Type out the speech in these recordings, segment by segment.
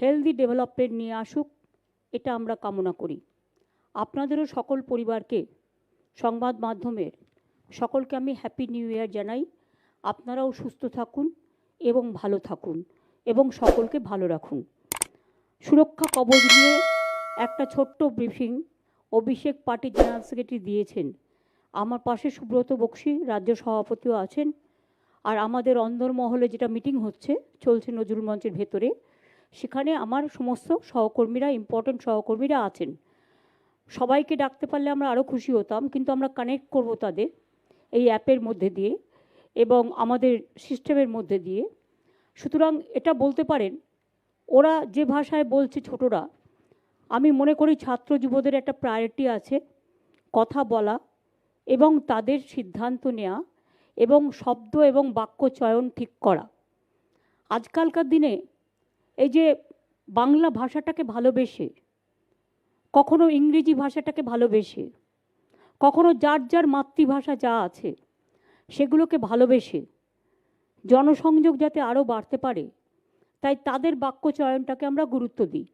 Healthy development নিয়ে আসুক, এটা আমরা কামনা করি। আপনাদেরও সকল পরিবারকে, সংবাদ মাধ্যমের সকলকে আমি হ্যাপি নিউ ইয়ার জানাই। আপনারাও সুস্থ থাকুন এবং ভালো থাকুন এবং সকলকে ভালো রাখুন। সুরক্ষা কবচ নিয়ে একটা ছোট্ট briefing Abhishek party general secretary দিয়েছেন। আমার পাশে সুব্রত বক্সি, রাজ্য সভাপতিও আছেন। আর আমাদের অন্দরমহলে যেটা মিটিং হচ্ছে, চলছে নজরুল মঞ্চের ভেতরে সেখানে আমার সমস্ত সহকর্মীরা ইম্পর্ট্যান্ট সহকর্মীরা আছেন। সবাইকে ডাকতে পারলে আমরা আরও খুশি হতাম, কিন্তু আমরা কানেক্ট করব তাদের এই অ্যাপের মধ্যে দিয়ে এবং আমাদের সিস্টেমের মধ্যে দিয়ে। সুতরাং এটা বলতে পারেন, ওরা যে ভাষায় বলছে ছোটরা, আমি মনে করি ছাত্র যুবদের একটা প্রায়োরিটি আছে, কথা বলা এবং তাদের সিদ্ধান্ত নেওয়া এবং শব্দ এবং বাক্য চয়ন ঠিক করা। আজকালকার দিনে এই যে বাংলা ভাষাটাকে ভালোবেসে, কখনো ইংরেজি ভাষাটাকে ভালোবেসে, কখনো যার যার মাতৃভাষা যা আছে সেগুলোকে ভালোবেসে জনসংযোগ যাতে আরও বাড়তে পারে, তাই তাদের বাক্য চয়নটাকে আমরা গুরুত্ব দিই।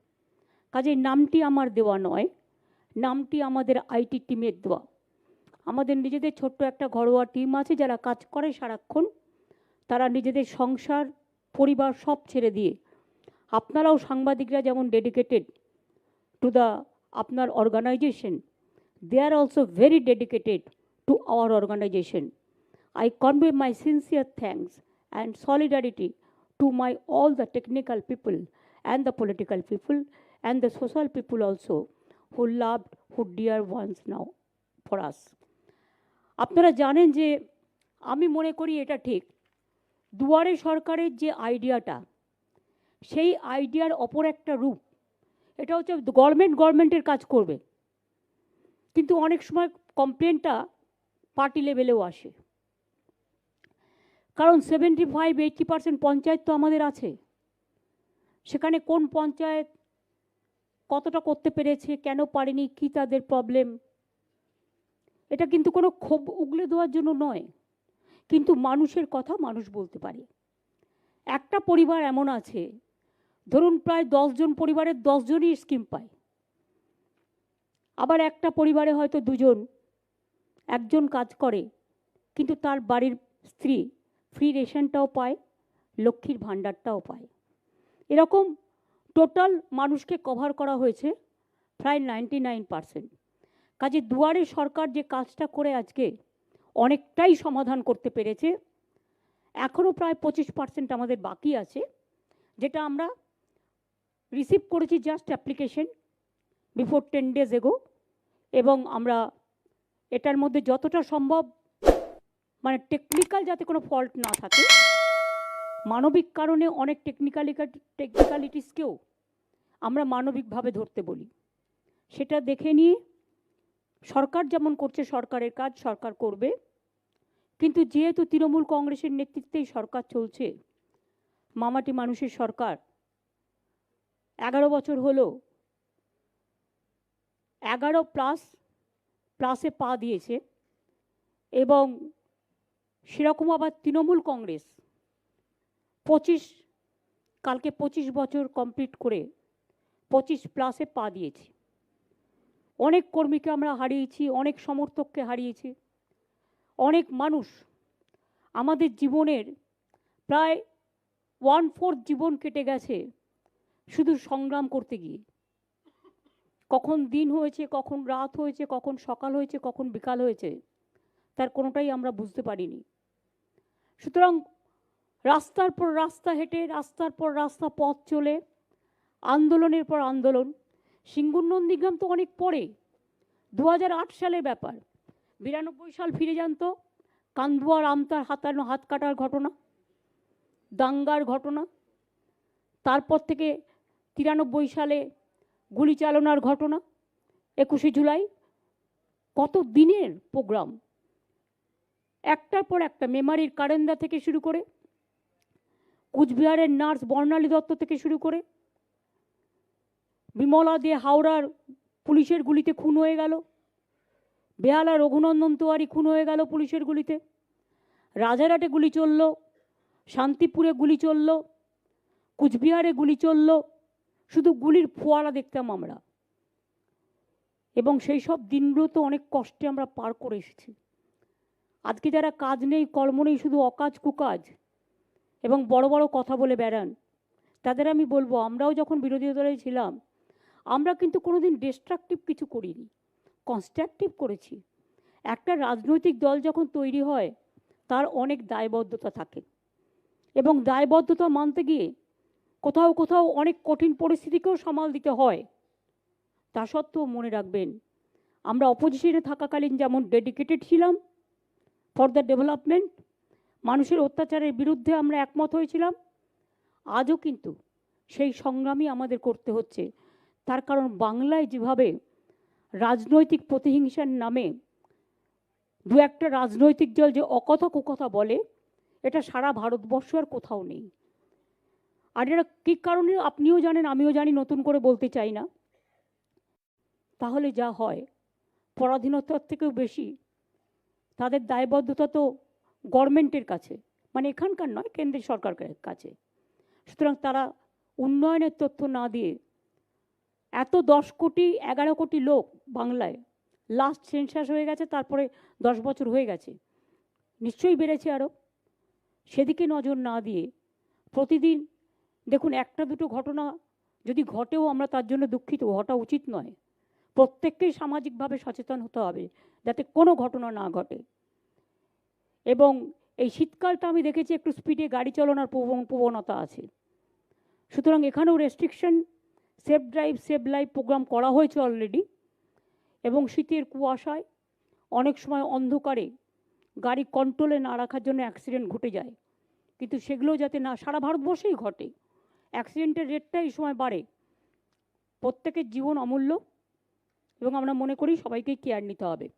কাজে নামটি আমার দেওয়া নয়, নামটি আমাদের আইটি টিমের দেওয়া। আমাদের নিজেদের ছোট্ট একটা ঘরোয়া টিম আছে যারা কাজ করে সারাক্ষণ, তারা নিজেদের সংসার, পরিবার সব ছেড়ে দিয়ে আপনারাও সাংবাদিকরা যেমন ডেডিকেটেড টু দ্য আপনার organisation they are also very dedicated to our organisation I convey my sincere thanks and solidarity to my all the technical people and the political people and the social people also who love who dear ones now for us আপনারা জানেন যে আমি মনে করি এটা ঠিক। দুয়ারে সরকারের যে আইডিয়াটা সেই আইডিয়ার অপর একটা রূপ। এটা হচ্ছে গভর্নমেন্ট গভর্নমেন্টের কাজ করবে। কিন্তু অনেক সময় কমপ্লেনটা পার্টি লেভেলেও আসে। কারণ seventy five eighty percent panchayat তো আমাদের আছে। সেখানে কোন পঞ্চায়েত কতটা করতে পেরেছে, কেন পারেনি, কী তাদের প্রবলেম এটা কিন্তু কোনো ক্ষোভ উগলে দেওয়ার জন্য নয়। কিন্তু মানুষের কথা মানুষ বলতে পারে। একটা পরিবার এমন আছে ধরুন প্রায় দশজন পরিবারের দশজনই স্কিম পায়। আবার একটা পরিবারে হয়তো দুজন, একজন কাজ করে, কিন্তু তার বাড়ির স্ত্রী ফ্রি রেশনটাও পায়, লক্ষ্মীর ভাণ্ডারটাও পায়। এরকম টোটাল মানুষকে কভার করা হয়েছে প্রায় নাইনটি নাইন পারসেন্ট কাজে দুয়ারে সরকার যে কাজটা করে আজকে অনেকটাই সমাধান করতে পেরেছে। এখনও প্রায় পঁচিশ পার্সেন্ট আমাদের বাকি আছে, যেটা আমরা রিসিভ করেছি just application before ten days ago এবং আমরা এটার মধ্যে যতটা সম্ভব মানে টেকনিক্যাল যাতে কোনো ফল্ট না থাকে, মানবিক কারণে অনেক টেকনিক্যালি টেকনিক্যালিটিসকেও আমরা মানবিকভাবে ধরতে বলি। সেটা দেখে নিয়ে সরকার যেমন করছে সরকারের কাজ, সরকার করবে, কিন্তু যেহেতু তৃণমূল কংগ্রেসের নেতৃত্বেই সরকার চলছে, মামাটি মানুষের সরকার এগারো বছর হলো। এগারো প্লাস প্লাসে পা দিয়েছে। এবং সেরকম আবার তৃণমূল কংগ্রেস পঁচিশ, কালকে পঁচিশ বছর কমপ্লিট করে পঁচিশ প্লাসে পা দিয়েছি। অনেক কর্মীকে আমরা হারিয়েছি, অনেক সমর্থককে হারিয়েছি, অনেক মানুষ আমাদের জীবনের প্রায় ওয়ান ফোর্থ জীবন কেটে গেছে। শুধু সংগ্রাম করতে গিয়ে। কখন দিন হয়েছে, কখন রাত হয়েছে, কখন সকাল হয়েছে, কখন বিকাল হয়েছে, তার কোনোটাই আমরা বুঝতে পারিনি। সুতরাং রাস্তার পর রাস্তা হেঁটে, রাস্তার পর রাস্তা পথ চলে, আন্দোলনের পর আন্দোলন। সিঙ্গুর নন্দীগ্রাম তো অনেক পরে দু হাজার আট সালের ব্যাপার। বিরানব্বই সাল ফিরে যান তো কান্দুয়ার আমতার হাতানো হাত কাটার ঘটনা, দাঙ্গার ঘটনা, তারপর থেকে তিরানব্বই সালে গুলি চালনার ঘটনা, একুশে জুলাই। কত দিনের প্রোগ্রাম? একটার পর একটা মেমারির কারেন্দা থেকে শুরু করে, কুচবিহারের নার্স বর্ণালী দত্ত থেকে শুরু করে, বিমলা দিয়ে হাওড়ার পুলিশের গুলিতে খুন হয়ে গেল, বেহালা রঘুনন্দন তোয়ারি খুন হয়ে গেল পুলিশের গুলিতে, রাজারহাটে গুলি চলল, শান্তিপুরে গুলি চলল, কুচবিহারে গুলি চলল শুধু গুলির ফোয়ারা দেখতাম আমরা। এবং সেই সব দিনগুলো তো অনেক কষ্টে আমরা পার করে এসেছি। আজকে যারা কাজ নেই, কর্ম নেই, শুধু অকাজ কুকাজ এবং বড় বড় কথা বলে বেড়ান, তাদের আমি বলব, আমরাও যখন বিরোধী দলে ছিলাম, আমরা কিন্তু কোনোদিন ডিস্ট্রাকটিভ কিছু করিনি কনস্ট্রাকটিভ করেছি। একটা রাজনৈতিক দল যখন তৈরি হয়, তার অনেক দায়বদ্ধতা থাকে। এবং দায়বদ্ধতা মানতে গিয়ে কোথাও কোথাও অনেক কঠিন পরিস্থিতিকেও সামাল দিতে হয়। তা সত্ত্বেও মনে রাখবেন, আমরা অপোজিশনে থাকাকালীন যেমন ডেডিকেটেড ছিলাম ফর দ্য ডেভেলপমেন্ট মানুষের অত্যাচারের বিরুদ্ধে আমরা একমত হয়েছিলাম, আজও কিন্তু সেই সংগ্রামই আমাদের করতে হচ্ছে। তার কারণ বাংলায় যেভাবে রাজনৈতিক প্রতিহিংসার নামে দু একটা রাজনৈতিক দল যে অকথা কুকথা বলে, এটা সারা ভারতবর্ষ আর কোথাও নেই। আর এটা কী কারণে আপনিও জানেন, আমিও জানি, নতুন করে বলতে চাই না। তাহলে যা হয়, পরাধীনতার থেকেও বেশি তাদের দায়বদ্ধতা তো গভর্নমেন্টের কাছে মানে এখানকার নয়, কেন্দ্রীয় সরকারের কাছে। সুতরাং তারা উন্নয়নের তথ্য না দিয়ে এত দশ কোটি, এগারো কোটি লোক বাংলায় লাস্ট সেন্সাস হয়ে গেছে, তারপরে দশ বছর হয়ে গেছে। নিশ্চয়ই বেড়েছে আরও সেদিকে নজর না দিয়ে প্রতিদিন দেখুন, একটা দুটো ঘটনা যদি ঘটেও আমরা তার জন্য দুঃখিত ঘটা উচিত নয়। প্রত্যেককেই সামাজিকভাবে সচেতন হতে হবে যাতে কোনো ঘটনা না ঘটে। এবং এই শীতকালটা আমি দেখেছি একটু স্পিডে গাড়ি চালানোর প্রবণ- প্রবণতা আছে। সুতরাং এখানেও restriction safe drive save life programme করা হয়েছে অলরেডি এবং শীতের কুয়াশায় অনেক সময় অন্ধকারে গাড়ি কন্ট্রোলে না রাখার জন্য অ্যাক্সিডেন্ট ঘটে যায়। কিন্তু সেগুলো যাতে না, সারা ভারতবর্ষেই ঘটে। অ্যাক্সিডেন্টের রেটটা এই সময় বাড়ে। প্রত্যেকের জীবন অমূল্য এবং আমরা মনে করি সবাইকেই কেয়ার নিতে হবে।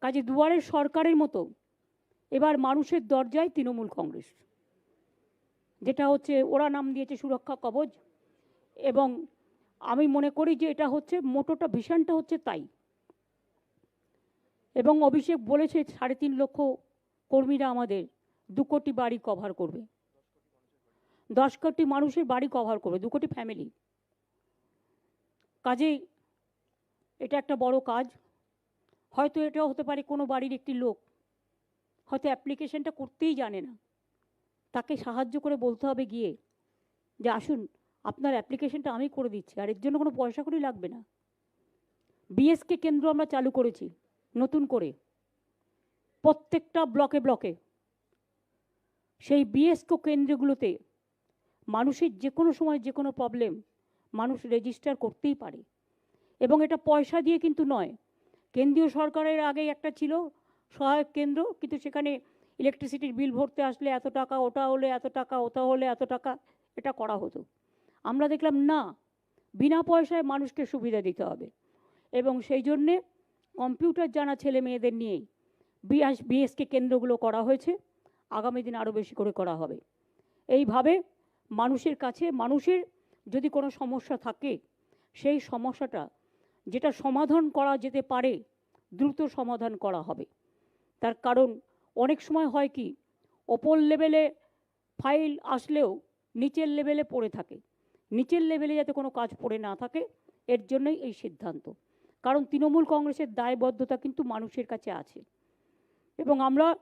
কাজে দুয়ারের সরকারের মতো এবার মানুষের দরজায় তৃণমূল কংগ্রেস। যেটা হচ্ছে ওরা নাম দিয়েছে সুরক্ষা কবচ এবং আমি মনে করি যে এটা হচ্ছে মোটোটা, ভীষণটা হচ্ছে তাই। এবং অভিষেক বলেছে সাড়ে তিন লক্ষ কর্মীরা আমাদের দু কোটি বাড়ি কভার করবে। দশ কোটি মানুষের বাড়ি কভার করবে, দু কোটি ফ্যামিলি কাজেই এটা একটা বড় কাজ। হয়তো এটাও হতে পারে কোনো বাড়ির একটি লোক, হয়তো অ্যাপ্লিকেশনটা করতেই জানে না। তাকে সাহায্য করে বলতে হবে গিয়ে যে, আসুন, আপনার অ্যাপ্লিকেশনটা আমি করে দিচ্ছি, আর এর জন্য কোনো পয়সা করি লাগবে না। বিএসকে কেন্দ্র আমরা চালু করেছি, নতুন করে। প্রত্যেকটা ব্লকে ব্লকে সেই বিএসকে কেন্দ্রগুলোতে মানুষের যে কোনো সময় যে কোনো প্রবলেম মানুষ রেজিস্টার করতেই পারে। এবং এটা পয়সা দিয়ে কিন্তু নয়। কেন্দ্রীয় সরকারের আগে একটা ছিল সহায়ক কেন্দ্র, কিন্তু সেখানে ইলেকট্রিসিটির বিল ভরতে আসলে এত টাকা, ওটা হলে এত টাকা, ওটা হলে এত টাকা, এটা করা হতো। আমরা দেখলাম না, বিনা পয়সায় মানুষকে সুবিধা দিতে হবে। এবং সেই জন্যে কম্পিউটার জানা ছেলে মেয়েদের নিয়েই বিএস বিএসকে কেন্দ্রগুলো করা হয়েছে। আগামী দিন আরও বেশি করে করা হবে। এইভাবে মানুষের কাছে, মানুষের যদি কোনো সমস্যা থাকে, সেই সমস্যাটা যেটা সমাধান করা যেতে পারে, দ্রুত সমাধান করা হবে। তার কারণ, অনেক সময় হয় কি, ওপর লেভেলে ফাইল আসলেও নিচের লেভেলে পড়ে থাকে। নিচের লেভেলে যাতে কোনো কাজ পড়ে না থাকে, এর জন্যই এই সিদ্ধান্ত। কারণ তৃণমূল কংগ্রেসের দায়বদ্ধতা কিন্তু মানুষের কাছে আছে। এবং আমরা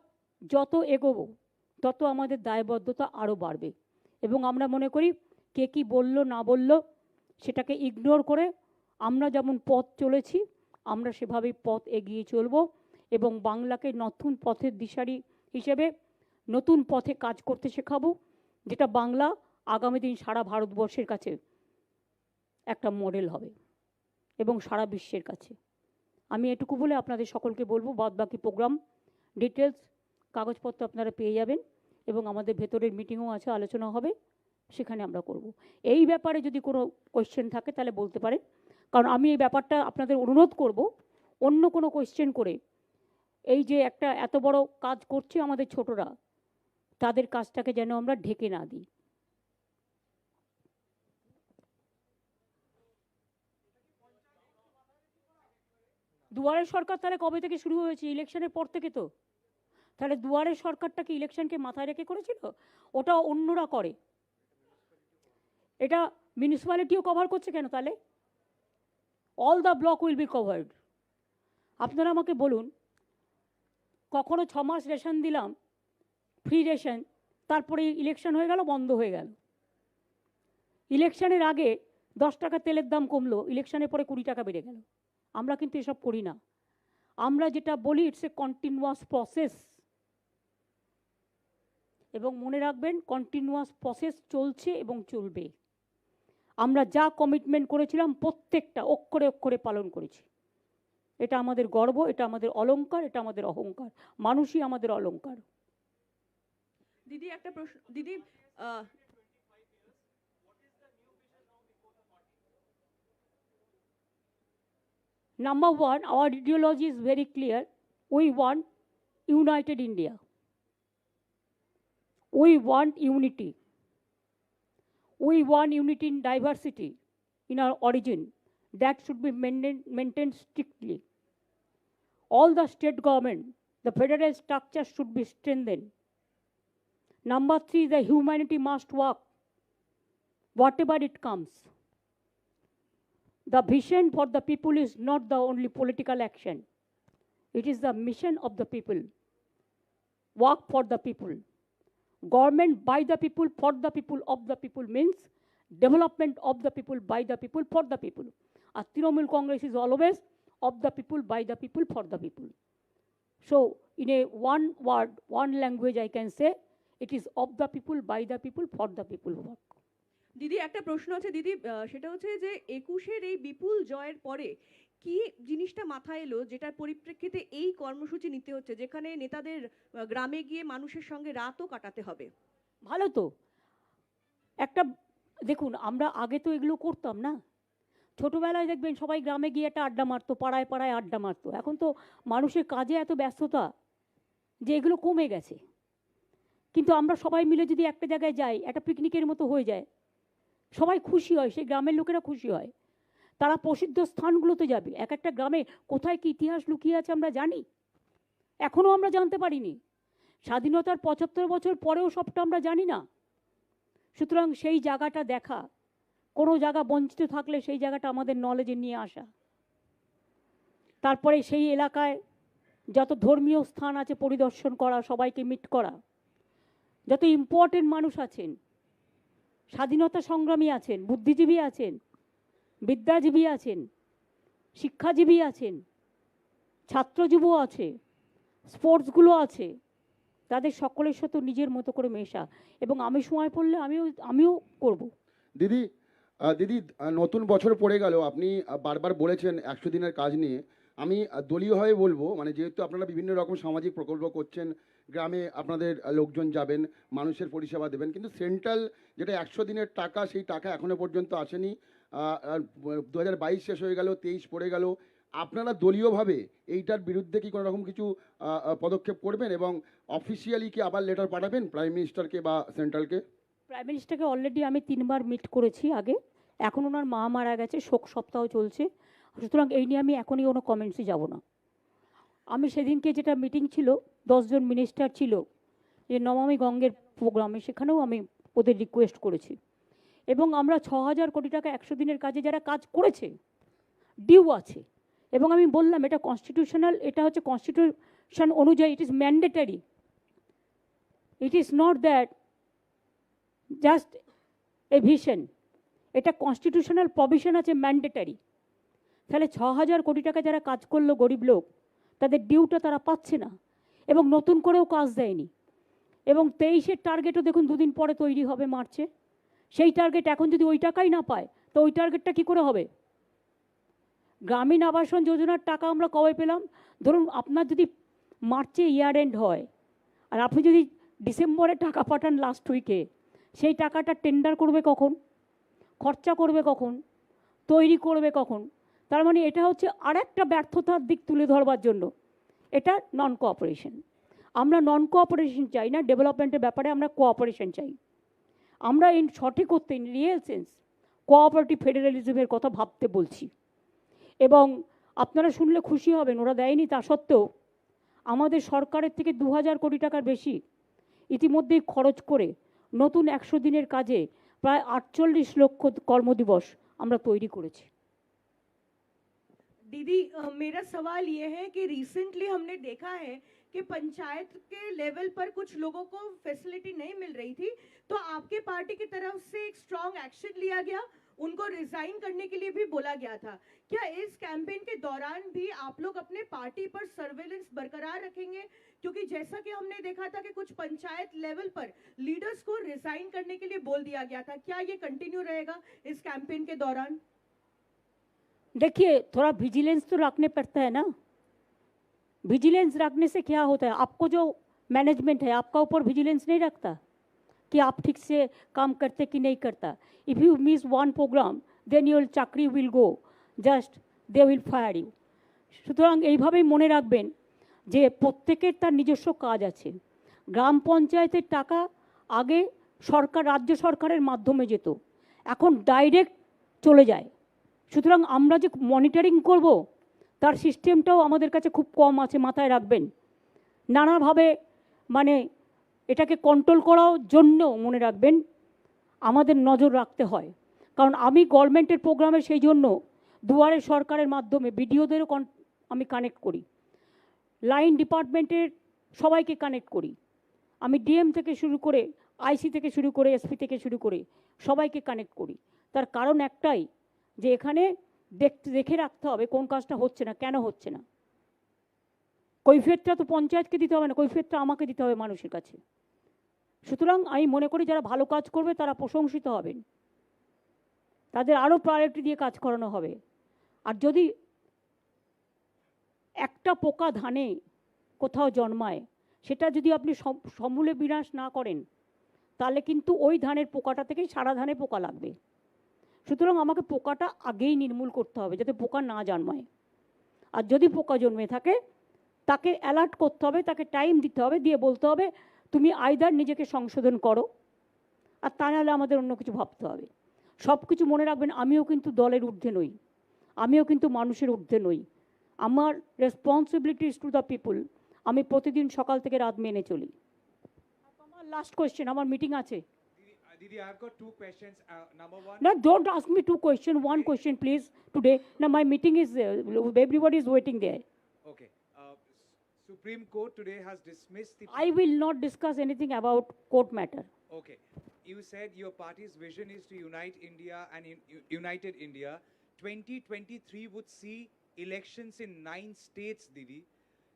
যত এগোবো, তত আমাদের দায়বদ্ধতা আরও বাড়বে। এবং আমরা মনে করি কে কী বলল, না বলল, সেটাকে ইগনোর করে আমরা যেমন পথ চলেছি, আমরা সেভাবেই পথ এগিয়ে চলব এবং বাংলাকে নতুন পথের দিশারি হিসেবে নতুন পথে কাজ করতে শেখাবো, যেটা বাংলা আগামী দিন সারা ভারতবর্ষের কাছে একটা মডেল হবে এবং সারা বিশ্বের কাছে। আমি এটুকু বলে আপনাদের সকলকে বলব বাদ বাকি প্রোগ্রাম ডিটেলস কাগজপত্র আপনারা পেয়ে যাবেন। এবং আমাদের ভেতরের মিটিংও আছে, আলোচনা হবে, সেখানে আমরা করব। এই ব্যাপারে যদি কোনো কোয়েশ্চেন থাকে, তাহলে বলতে পারেন। কারণ আমি এই ব্যাপারটা আপনাদের অনুরোধ করব, অন্য কোনো কোয়েশ্চেন করে। এই যে একটা এত বড় কাজ করছে আমাদের ছোটরা, তাদের কাজটাকে যেন আমরা ঢেকে না দিই। দুয়ারের সরকার তাহলে কবে থেকে শুরু হয়েছে? ইলেকশনের পর থেকে তো? তাহলে দুয়ারের সরকারটা কি ইলেকশনকে মাথায় রেখে করেছিল? ওটা অন্যরা করে। এটা মিউনিসিপ্যালিটিও কভার করছে কেন তাহলে? All the block will be covered আপনারা আমাকে বলুন, কখনো ছ মাস রেশন দিলাম ফ্রি রেশন, তারপরে ইলেকশন হয়ে গেল, বন্ধ হয়ে গেল। ইলেকশনের আগে দশ টাকা তেলের দাম কমলো ইলেকশনের পরে কুড়ি টাকা বেড়ে গেল। আমরা কিন্তু এসব করি না। আমরা যেটা বলি ইটস এ কন্টিনিউয়াস প্রসেস এবং মনে রাখবেন কন্টিনিউয়াস প্রসেস চলছে এবং চলবে আমরা যা কমিটমেন্ট করেছিলাম প্রত্যেকটা অক্ষরে অক্ষরে পালন করেছি এটা আমাদের গর্ব এটা আমাদের অলংকার এটা আমাদের অহংকার মানুষই আমাদের অলংকার দিদি একটা প্রশ্ন দিদি Number one, our ideology is very clear. We want united India. We want unity. We want unity in diversity in our origin. That should be maintained, maintained strictly. All the state government, the federal structure should be strengthened. Number three, the humanity must work, whatever it comes. The vision for the people is not the only political action. It is the mission of the people. Work for the people. Government by the people, for the people, of the people means development of the people, by the people, for the people. A Trinamool Congress is always of the people, by the people, for the people. So, in a one word, one language, I can say it is of the people, by the people, for the people work. দিদি একটা প্রশ্ন আছে দিদি সেটা হচ্ছে যে একুশের এই বিপুল জয়ের পরে কি জিনিসটা মাথায় এলো যেটার পরিপ্রেক্ষিতে এই কর্মসূচি নিতে হচ্ছে, যেখানে নেতাদের গ্রামে গিয়ে মানুষের সঙ্গে রাতও কাটাতে হবে? ভালো তো। একটা, দেখুন, আমরা আগে তো এগুলো করতাম না। ছোটোবেলায় দেখবেন সবাই গ্রামে গিয়ে একটা আড্ডা মারতো, পাড়ায় পাড়ায় আড্ডা মারতো। এখন তো মানুষের কাজে এত ব্যস্ততা যে এগুলো কমে গেছে। কিন্তু আমরা সবাই মিলে যদি একটা জায়গায় যাই, একটা পিকনিকের মতো হয়ে যায়, সবাই খুশি হয়, সেই গ্রামের লোকেরা খুশি হয়। তারা প্রসিদ্ধ স্থানগুলোতে যাবে। এক একটা গ্রামে কোথায় কি ইতিহাস লুকিয়ে আছে আমরা জানি। এখনও আমরা জানতে পারিনি। স্বাধীনতার পঁচাত্তর বছর পরেও সবটা আমরা জানি না। সুতরাং সেই জায়গাটা দেখা। কোনো জায়গা বঞ্চিত থাকলে সেই জায়গাটা আমাদের নলেজে নিয়ে আসা। তারপরে সেই এলাকায় যত ধর্মীয় স্থান আছে পরিদর্শন করা, সবাইকে মিট করা। যত ইম্পর্টেন্ট মানুষ আছেন, স্বাধীনতা সংগ্রামী আছেন, বুদ্ধিজীবী আছেন বিদ্যাজীবী আছেন, শিক্ষাজীবী আছেন ছাত্রযুব আছে, স্পোর্টসগুলো আছে, তাদের সকলের সাথে নিজের মতো করে মেশা। এবং আমি সময় পড়লে আমিও আমিও করব। দিদি দিদি নতুন বছর পড়ে গেল, আপনি বারবার বলেছেন একশো দিনের কাজ নিয়ে। আমি দলীয়ভাবে বলব মানে যেহেতু আপনারা বিভিন্ন রকম সামাজিক প্রকল্প করছেন, গ্রামে আপনাদের লোকজন যাবেন, মানুষের পরিষেবা দেবেন, কিন্তু সেন্ট্রাল যেটা একশো দিনের টাকা, সেই টাকা এখনও পর্যন্ত আসেনি। দু হাজার বাইশ শেষ হয়ে গেল, তেইশ পড়ে গেল। আপনারা দলীয়ভাবে এইটার বিরুদ্ধে কি কোনো রকম কিছু পদক্ষেপ করবেন এবং অফিসিয়ালি কি আবার লেটার পাঠাবেন প্রাইম মিনিস্টারকে বা সেন্ট্রালকে প্রাইম মিনিস্টারকে অলরেডি আমি তিনবার মিট করেছি আগে। এখন ওনার মা মারা গেছে, শোক সপ্তাহ চলছে। সুতরাং এই নিয়ে আমি এখনই কোনো কমেন্টসে যাব না। আমি সেদিনকে যেটা মিটিং ছিল দশজন মিনিস্টার ছিল, যে নমামি গঙ্গের প্রোগ্রামে সেখানেও আমি ওদের রিকোয়েস্ট করেছি। এবং আমরা ছ হাজার কোটি টাকা একশো দিনের কাজে যারা কাজ করেছে ডিউ আছে। এবং আমি বললাম, এটা কনস্টিটিউশনাল এটা হচ্ছে কনস্টিটিউশন অনুযায়ী it is mandatory it is not that just a vision এটা কনস্টিটিউশনাল প্রভিশন আছে ম্যান্ডেটারি তাহলে ছ হাজার কোটি টাকা যারা কাজ করল গরিব লোক, তাদের ডিউটা তারা পাচ্ছে না, এবং নতুন করেও কাজ দেয়নি। এবং তেইশের টার্গেটও দেখুন দুদিন পরে তৈরি হবে মার্চে। সেই টার্গেট এখন যদি ওই টাকাই না পায়, তো ওই টার্গেটটা কী করে হবে? গ্রামীণ আবাসন যোজনার টাকা আমরা কবে পেলাম? ধরুন আপনার যদি মার্চে ইয়ার এন্ড হয়, আর আপনি যদি ডিসেম্বরে টাকা পাঠান লাস্ট উইকে সেই টাকাটা টেন্ডার করবে কখন? খরচা করবে কখন? তৈরি করবে কখন? তার মানে এটা হচ্ছে আরেকটা ব্যর্থতার দিক তুলে ধরবার জন্য। এটা নন কোঅপারেশন আমরা নন কোঅপারেশন চাই না ডেভেলপমেন্টের ব্যাপারে আমরা কোঅপারেশন চাই। আমরা ইন সঠিক করতে ইন রিয়েল সেন্স কোঅপারেটিভ ফেডারেলিজমের কথা ভাবতে বলছি এবং আপনারা শুনলে খুশি হবেন ওরা দেয়নি তা সত্ত্বেও আমাদের সরকারের থেকে দু হাজার কোটি টাকার বেশি ইতিমধ্যেই খরচ করে নতুন একশো দিনের কাজে প্রায় আটচল্লিশ লক্ষ কর্মদিবস আমরা তৈরি করেছি दीदी अ, मेरा सवाल ये है कि रिसेंटली हमने देखा है कि पंचायत के लेवल पर कुछ लोगों को फैसिलिटी नहीं मिल रही थी तो आपके पार्टी की तरफ़ से एक स्ट्रांग एक्शन लिया गया। उनको रिजाइन करने के लिए भी बोला गया था। क्या इस कैंपेन के दौरान भी आप लोग अपने पार्टी पर सर्वेलेंस बरकरार रखेंगे? क्योंकि जैसा कि हमने देखा था कि कुछ पंचायत लेवल पर लीडर्स को रिजाइन करने के लिए बोल दिया गया था। क्या ये कंटिन्यू रहेगा इस कैंपेन के दौरान? देखिए, थोड़ा विजिलेंस तो रखने पड़ता है ना। विजिलेंस रखने से क्या होता है आपको जो मैनेजमेंट है आपका ऊपर विजिलेंस नहीं रखता कि आप ठीक से काम करते कि नहीं करता if you miss one program then your চাকরি will go just they will fire you সুতরাং এইভাবেই মনে রাখবেন যে প্রত্যেকের তার নিজস্ব কাজ আছে গ্রাম পঞ্চায়েতের টাকা আগে সরকার রাজ্য সরকারের মাধ্যমে যেত এখন ডাইরেক্ট চলে যায় সুতরাং আমরা যে মনিটরিং করব তার সিস্টেমটাও আমাদের কাছে খুব কম আছে, মাথায় রাখবেন। নানাভাবে মানে এটাকে কন্ট্রোল করার জন্য মনে রাখবেন, আমাদের নজর রাখতে হয়। কারণ আমি গভর্নমেন্টের প্রোগ্রামে সেই জন্য দুয়ারে সরকারের মাধ্যমে বিডিওদেরও কন আমি কানেক্ট করি। লাইন ডিপার্টমেন্টের সবাইকে কানেক্ট করি। আমি ডিএম থেকে শুরু করে আইসি থেকে শুরু করে এসপি থেকে শুরু করে সবাইকে কানেক্ট করি। তার কারণ একটাই যে এখানে দেখতে দেখে রাখতে হবে কোন কাজটা হচ্ছে না, কেন হচ্ছে না। কৈফিয়তটা তো পঞ্চায়েতকে দিতে হবে না, কৈফিয়তটা আমাকে দিতে হবে মানুষের কাছে। সুতরাং আমি মনে করি যারা ভালো কাজ করবে তারা প্রশংসিত হবেন। তাদের আরও প্রায়োরিটি দিয়ে কাজ করানো হবে। আর যদি একটা পোকা ধানে কোথাও জন্মায়, সেটা যদি আপনি সম- সমূলে বিনাশ না করেন, তাহলে কিন্তু ওই ধানের পোকাটা থেকেই সারা ধানে পোকা লাগবে। সুতরাং আমাকে পোকাটা আগেই নির্মূল করতে হবে যাতে পোকা না জন্মায়। আর যদি পোকা জন্মে থাকে, তাকে অ্যালার্ট করতে হবে, তাকে টাইম দিতে হবে, দিয়ে বলতে হবে, তুমি আইদার নিজেকে সংশোধন করো, আর তা নাহলে আমাদের অন্য কিছু ভাবতে হবে। সব কিছু মনে রাখবেন, আমিও কিন্তু দলের ঊর্ধ্বে নই। আমিও কিন্তু মানুষের ঊর্ধ্বে নই। আমার রেসপন্সিবিলিটিস টু দ্য পিপুল আমি প্রতিদিন সকাল থেকে রাত মেনে চলি। আমার লাস্ট কোয়েশ্চেন আমার মিটিং আছে। Didi, I've got two questions. Uh, number one, No, don't ask me two questions. One question, please, today. Now, my meeting is, uh, everybody is waiting there. okay. Uh, Supreme Court today has dismissed the. I will not discuss anything about court matter. Okay. You said your party's vision is to unite India and in, united India. 2023 would see elections in nine states, Didi.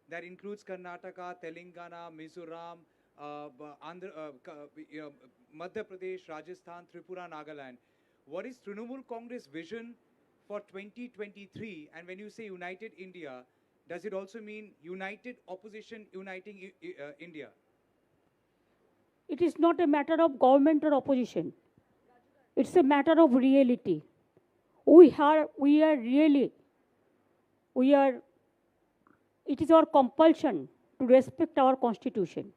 That includes Karnataka, Telangana, Mizoram, uh, Andhra, uh, Madhya Pradesh, Rajasthan, Tripura, Nagaland. What is Trinamool Congress vision for 2023? And when you say united India, does it also mean united opposition uniting uh, India? It is not a matter of government or opposition. It's a matter of reality. We are, we are really, we are, it is our compulsion to respect our constitution.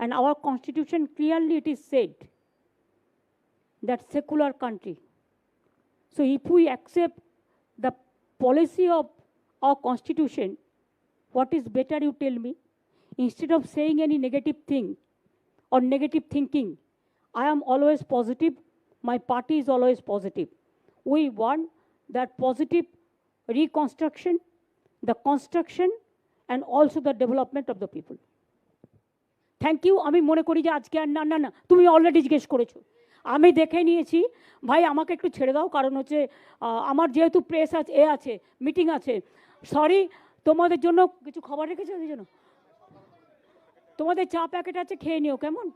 And our constitution clearly it is said that secular country. So if we accept the policy of our constitution, what is better you tell me? Instead of saying any negative thing or negative thinking, I am always positive, my party is always positive. We want that positive reconstruction, the construction, and also the development of the people. Thank you আমি মনে করি যে আজকে আর না না না, তুমি already জিজ্ঞেস করেছ। আমি দেখে নিয়েছি, ভাই, আমাকে একটু ছেড়ে দাও, কারণ হচ্ছে আমার যেহেতু প্রেস আছে এ আছে মিটিং আছে। সরি তোমাদের জন্য কিছু খবর রেখেছো? ওদের জন্য? তোমাদের চা প্যাকেট আছে, খেয়ে নিও, কেমন?